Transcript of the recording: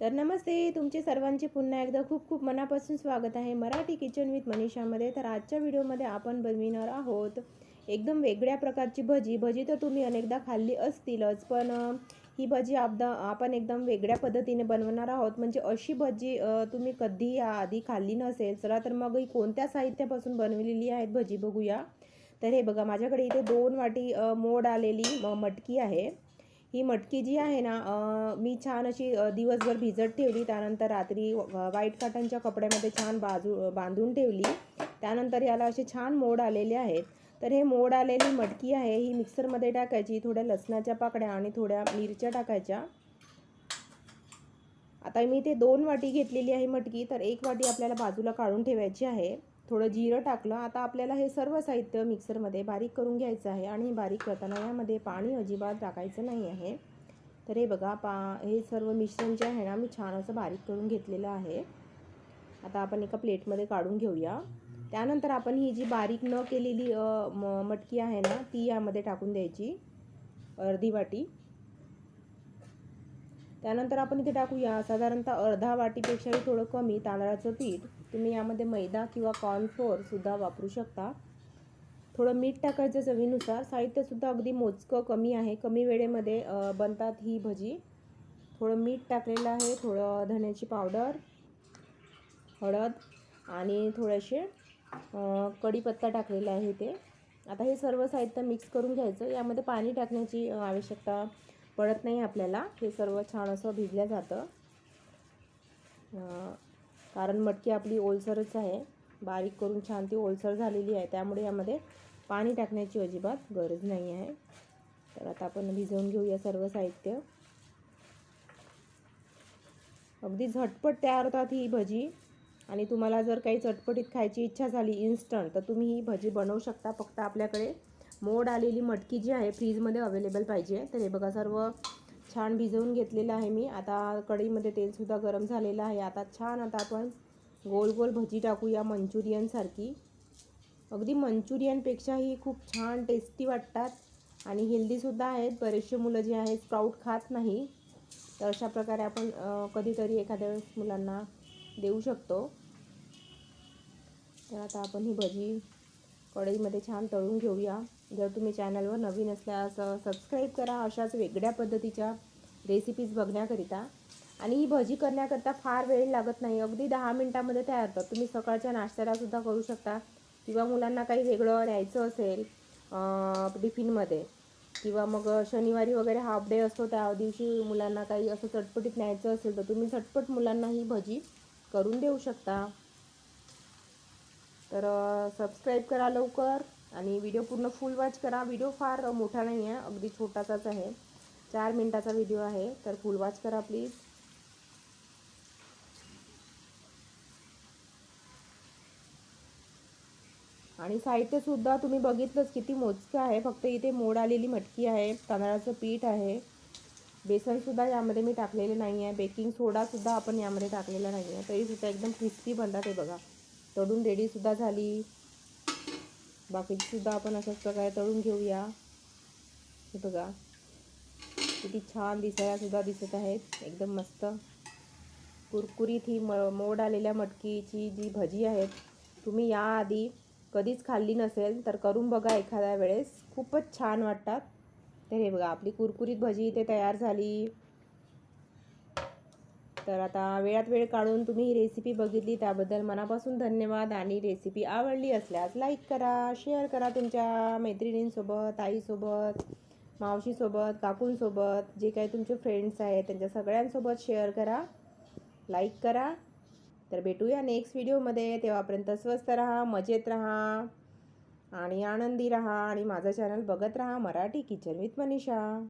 तर नमस्ते तुमचे सर्वांचे पुन्हा एकदा खूप खूप मनापासून स्वागत आहे मराठी किचन विथ मनीषामध्ये. तर आजच्या व्हिडिओमध्ये आपण बनविणार आहोत एकदम वेगळ्या प्रकारची भजी. भजी तर तुम्ही अनेकदा खाल्ली असतीलच पण ही भजी आपदा आपण एकदम वेगळ्या पद्धतीने बनवणार आहोत. म्हणजे अशी भजी तुम्ही कधी आधी खाल्ली नसेल चला तर मग ही कोणत्या साहित्यापासून बनवलेली आहेत भजी बघूया. तर हे बघा माझ्याकडे इथे दोन वाटी मोड आलेली म- मटकी आहे. ही मटकी जी आहे ना मी छान अशी दिवसभर भिजत ठेवली. त्यानंतर रात्री व- व्हाईट काटनच्या कपड्यामध्ये छान बाजू बांधून ठेवली. त्यानंतर याला असे छान मोड आलेले आहेत. तर हे मोड आलेली मटकी आहे ही मिक्सरमध्ये टाकायची. थोड्या लसणाच्या पाकड्या आणि थोड्या मिरच्या टाकायच्या. आता मी ते दोन वाटी घेतलेली आहे मटकी. तर एक वाटी आपल्याला बाजूला काढून ठेवायची आहे. थोडं जिरं टाकलं. आता आपल्याला हे सर्व साहित्य मिक्सरमध्ये बारीक करून घ्यायचं आहे आणि बारीक करताना यामध्ये पाणी अजिबात टाकायचं नाही आहे. तर हे बघा पा हे सर्व मिश्रण जे आहे ना मी छान असं बारीक करून घेतलेलं आहे. आता आपण एका प्लेटमध्ये काढून घेऊया. त्यानंतर आपण ही जी बारीक न केलेली म- मटकी आहे ना ती यामध्ये टाकून द्यायची. अर्धी वाटी. त्यानंतर आपण इथे टाकूया. साधारणतः अर्धा वाटीपेक्षाही थोडं कमी तांदळाचं पीठ. तुम्ही यामध्ये मैदा किंवा कॉर्नफ्लोअरसुद्धा वापरू शकता. थोडं मीठ टाकायचं चवीनुसार. साहित्यसुद्धा अगदी मोजकं कमी आहे. कमी वेळेमध्ये बनतात ही भजी. थोडं मीठ टाकलेलं आहे. थोडं धण्याची पावडर हळद आणि थोडेसे कढीपत्ता टाकलेला आहे ते. आता हे सर्व साहित्य मिक्स करून घ्यायचं. यामध्ये पाणी टाकण्याची आवश्यकता पडत नाही आपल्याला. हे सर्व छान असं भिजलं जातं. कारण मटकी आपली ओलसरच आहे. बारीक करून छान ती ओलसर झालेली आहे. त्यामुळे यामध्ये पाणी टाकण्याची अजिबात गरज नाही आहे. तर आता आपण भिजवून घेऊया सर्व साहित्य. अगदी झटपट तयार होतात ही भजी. आणि तुम्हाला जर काही चटपटीत खायची इच्छा झाली इन्स्टंट तर तुम्ही ही भजी बनवू शकता फक्त आपल्याकडे. मोड आलेली मटकी जी आहे फ्रीजमध्ये अवेलेबल पाहिजे. तर हे बघा सर्व छान भिजवून घेतलेलं आहे मी. आता कढईमध्ये तेलसुद्धा गरम झालेलं आहे. आता छान आता आपण गोल गोल भजी टाकूया मंचुरियनसारखी अगदी मंचुरियनपेक्षाही खूप छान टेस्टी वाटतात. आणि हेल्दीसुद्धा आहेत. बरेचसे मुलं जे आहेत स्प्राऊट खात नाही. तर अशा प्रकारे आपण कधीतरी एखाद्या वेळेस मुलांना देऊ शकतो. तर आता आपण ही भजी कढईमध्ये छान तळून घेऊया. जर तुम्ही चॅनलवर नवीन असल्यास सबस्क्राईब करा अशाच वेगळ्या पद्धतीच्या रेसिपीज बघण्याकरिता. आणि ही भजी करण्याकरता फार वेळ लागत नाही. अगदी दहा मिनटामध्ये तयार होतात. तुम्ही सकाळच्या नाश्त्यालासुद्धा करू शकता. किंवा मुलांना काही वेगळं न्यायचं असेल टिफिनमध्ये. किंवा मग शनिवारी वगैरे हाफ डे असतो त्या दिवशी मुलांना काही असं चटपटीत न्यायचं असेल तर तुम्ही झटपट मुलांना ही भजी करून देऊ शकता. तर सबस्क्राईब करा लवकर आणि व्हिडिओ पूर्ण फुल वॉच करा. व्हिडिओ फार मोठा नाही आहे अगदी छोटासाच आहे. चार मिनटाचा व्हिडिओ आहे तर फुल वॉच करा प्लीज आणि साहित्यसुद्धा तुम्ही बघितलंच किती मोजकं आहे. फक्त इथे मोड आलेली मटकी आहे तांदळाचं पीठ आहे. बेसनसुद्धा यामध्ये मी टाकलेले नाही आहे बेकिंग सोडासुद्धा आपण यामध्ये टाकलेला नाही आहे तरीसुद्धा एकदम क्रिस्पी बनतात हे बघा. तळून रेडीसुद्धा झाली. बाकीचीसुद्धा आपण अशाच प्रकारे तळून घेऊया. हे बघा. किती छान दिसायलासुद्धा दिसत आहेत. एकदम मस्त. कुरकुरीत ही म मोड आलेल्या मटकीची जी भजी आहेत तुम्ही याआधी कधीच खाल्ली नसेल तर करून बघा एखाद्या वेळेस. खूपच छान वाटतात. तर हे बघा आपली कुरकुरीत भजी इथे तयार झाली. तर आता वेळात वेळ काढून तुम्ही ही रेसिपी बघितली त्याबद्दल मनापासून धन्यवाद आणि रेसिपी आवडली असल्यास लाईक करा शेअर करा तुमच्या मैत्रिणींसोबत आईसोबत मावशीसोबत काकूंसोबत जे काही तुमचे फ्रेंड्स आहेत त्यांच्या सगळ्यांसोबत शेअर करा लाईक करा. तर भेटूया नेक्स्ट व्हिडिओमध्ये तेव्हापर्यंत स्वस्त राहा मजेत राहा आणि आनंदी राहा आणि माझं चॅनल बघत राहा मराठी किचन विथ मनीषा.